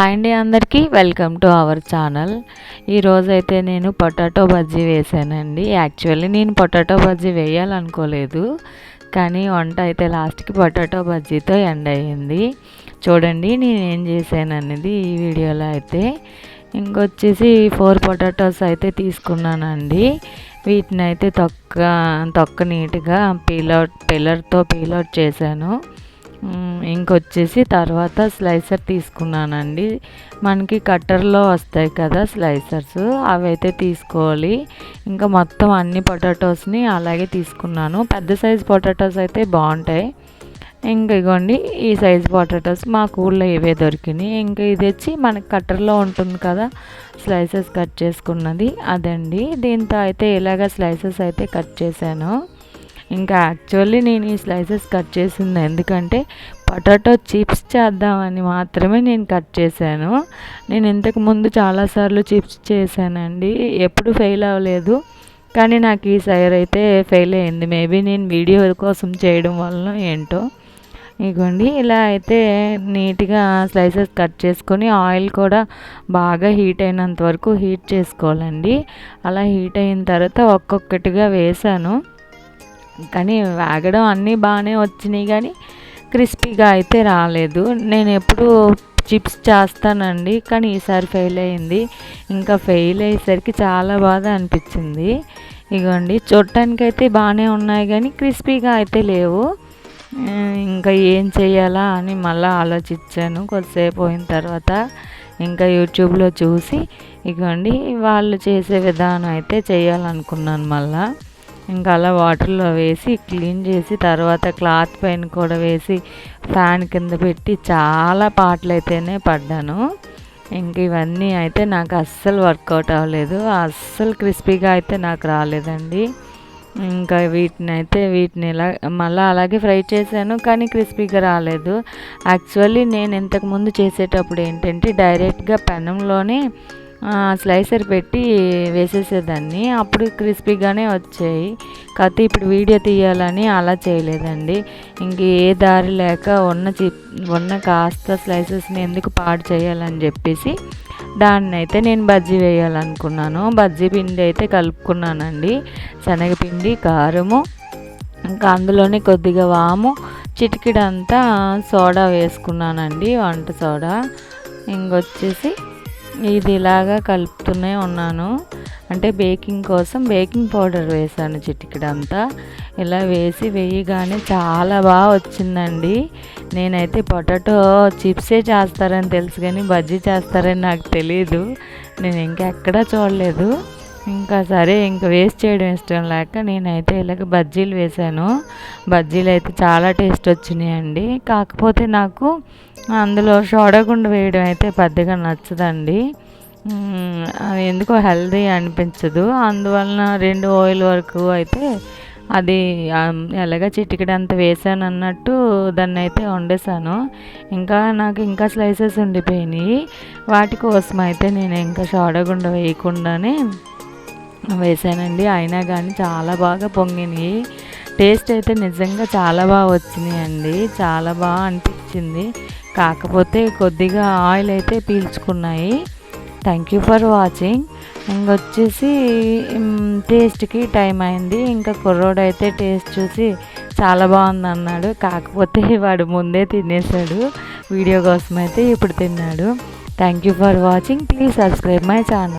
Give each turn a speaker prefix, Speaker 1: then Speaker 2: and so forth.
Speaker 1: Hi అండి అందరికీ. Welcome to our channel. ఈరోజైతే నేను పొటాటో బజ్జీ వేసానండి. యాక్చువల్లీ నేను పొటాటో బజ్జీ వేయాలనుకోలేదు. కానీ వంట అయితే లాస్ట్కి పొటాటో బజ్జీతో ఎండ్ అయ్యింది. చూడండి నేను ఏం చేశాను అనేది ఈ వీడియోలో అయితే. ఇంకొచ్చేసి ఫోర్ పొటాటోస్ అయితే తీసుకున్నానండి. వీటిని అయితే తొక్క తొక్క నీట్గా పీలౌట్ పిల్లర్తో పీలౌట్ చేశాను. ఇంకొచ్చేసి తర్వాత స్లైసర్ తీసుకున్నానండి. మనకి కట్టర్లో వస్తాయి కదా స్లైసర్స్ అవి అయితే తీసుకోవాలి. ఇంకా మొత్తం అన్ని పొటాటోస్ని అలాగే తీసుకున్నాను. పెద్ద సైజ్ పొటాటోస్ అయితే బాగుంటాయి. ఇంకా ఇగోండి ఈ సైజ్ పొటాటోస్ మా ఊళ్ళో ఇవే దొరికినాయి. ఇంకా ఇది వచ్చి మనకి కట్టర్లో ఉంటుంది కదా స్లైసెస్ కట్ చేసుకున్నది. అదండి. దీంతో అయితే ఇలాగ స్లైసెస్ అయితే కట్ చేశాను. ఇంకా యాక్చువల్లీ నేను ఈ స్లైసెస్ కట్ చేసింది. ఎందుకంటే పొటాటో చిప్స్ చేద్దామని మాత్రమే నేను కట్ చేశాను. నేను ఇంతకు ముందు చాలాసార్లు చిప్స్ చేశానండి. ఎప్పుడు ఫెయిల్ అవ్వలేదు. కానీ నాకు ఈ సైర్ అయితే ఫెయిల్ అయింది మేబీ నేను వీడియో కోసం చేయడం వల్ల ఏంటో. ఇగోండి ఇలా అయితే నీట్గా స్లైసెస్ కట్ చేసుకొని ఆయిల్ కూడా బాగా హీట్ అయినంత వరకు హీట్ చేసుకోవాలండి. అలా హీట్ అయిన తర్వాత ఒక్కొక్కటిగా వేసాను కానీ వేగడం అన్నీ బాగానే వచ్చినాయి కానీ క్రిస్పీగా అయితే రాలేదు. నేను ఎప్పుడు చిప్స్ చేస్తానండి కానీ ఈసారి ఫెయిల్ అయింది. ఇంకా ఫెయిల్ అయ్యేసరికి చాలా బాధ అనిపించింది. ఇగోండి చూడటానికి అయితే బాగానే ఉన్నాయి కానీ క్రిస్పీగా అయితే లేవు. ఇంకా ఏం చేయాలా అని మళ్ళీ ఆలోచించాను కొద్దిసేపు పోయిన తర్వాత. ఇంకా యూట్యూబ్లో చూసి ఇగోండి వాళ్ళు చేసే విధానం అయితే చేయాలనుకున్నాను మళ్ళీ. ఇంకా అలా వాటర్లో వేసి క్లీన్ చేసి తర్వాత క్లాత్ పైన కూడా వేసి ఫ్యాన్ కింద పెట్టి చాలా పాటలు అయితేనే పడ్డాను. ఇంక ఇవన్నీ అయితే నాకు అస్సలు వర్కౌట్ అవ్వలేదు. అస్సలు క్రిస్పీగా అయితే నాకు రాలేదండి. ఇంకా వీటిని అయితే వీటిని ఇలా మళ్ళీ అలాగే ఫ్రై చేశాను కానీ క్రిస్పీగా రాలేదు. యాక్చువల్లీ నేను ఇంతకుముందు చేసేటప్పుడు ఏంటంటే డైరెక్ట్గా పెనంలోనే స్లైసర్ పెట్టి వేసేసేదాన్ని. అప్పుడు క్రిస్పీగానే వచ్చాయి. కాకపోతే ఇప్పుడు వీడియో తీయాలని అలా చేయలేదండి. ఇంక ఏ దారి లేక ఉన్న చి ఉన్న కాస్త స్లైసెస్ని ఎందుకు పాడు చేయాలని చెప్పేసి దాన్ని అయితే నేను బజ్జీ వేయాలనుకున్నాను. బజ్జీ పిండి అయితే కలుపుకున్నానండి. శనగపిండి కారము ఇంకా అందులోనే కొద్దిగా వాము చిటికిడంతా సోడా వేసుకున్నానండి వంట సోడా. ఇంకొచ్చేసి ఇది ఇలాగా కలుపుతూనే ఉన్నాను. అంటే బేకింగ్ కోసం బేకింగ్ పౌడర్ వేసాను చిటికడంతా. ఇలా వేసి వేయగానే చాలా బాగా వచ్చిందండి. నేనైతే పొటాటో చిప్సే చేస్తారని తెలుసు కానీ బజ్జీ చేస్తారని నాకు తెలియదు నేను ఇంకా ఎక్కడా చూడలేదు. ఇంకా సరే ఇంకా వేస్ట్ చేయడం ఇష్టం లేక నేనైతే ఇలాగ బజ్జీలు వేసాను. బజ్జీలు అయితే చాలా టేస్ట్ వచ్చినాయండి. కాకపోతే నాకు అందులో సోడాగుండ వేయడం అయితే పెద్దగా నచ్చదండి. అది ఎందుకో హెల్దీ అనిపించదు. అందువలన రెండు ఆయిల్ వరకు అయితే అది ఎలాగ చిటికడంత వేసాను అన్నట్టు దాన్ని అయితే వండేసాను ఇంకా నాకు ఇంకా స్లైసెస్ ఉండిపోయినాయి. వాటి కోసం అయితే నేను ఇంకా సోడగుండ వేయకుండానే వేసానండి. అయినా కానీ చాలా బాగా పొంగినాయి. టేస్ట్ అయితే నిజంగా చాలా బాగా వచ్చినాయి అండి చాలా బాగా అనిపించింది. కాకపోతే కొద్దిగా ఆయిల్ అయితే పీల్చుకున్నాయి. థ్యాంక్ యూ ఫర్ వాచింగ్ ఇంకొచ్చేసి టేస్ట్కి టైం అయింది. ఇంకా కుర్రోడు అయితే టేస్ట్ చూసి చాలా బాగుంది అన్నాడు. కాకపోతే వాడు ముందే తినేసాడు. వీడియో కోసం అయితే ఇప్పుడు తిన్నాడు. Thank you for watching please subscribe my channel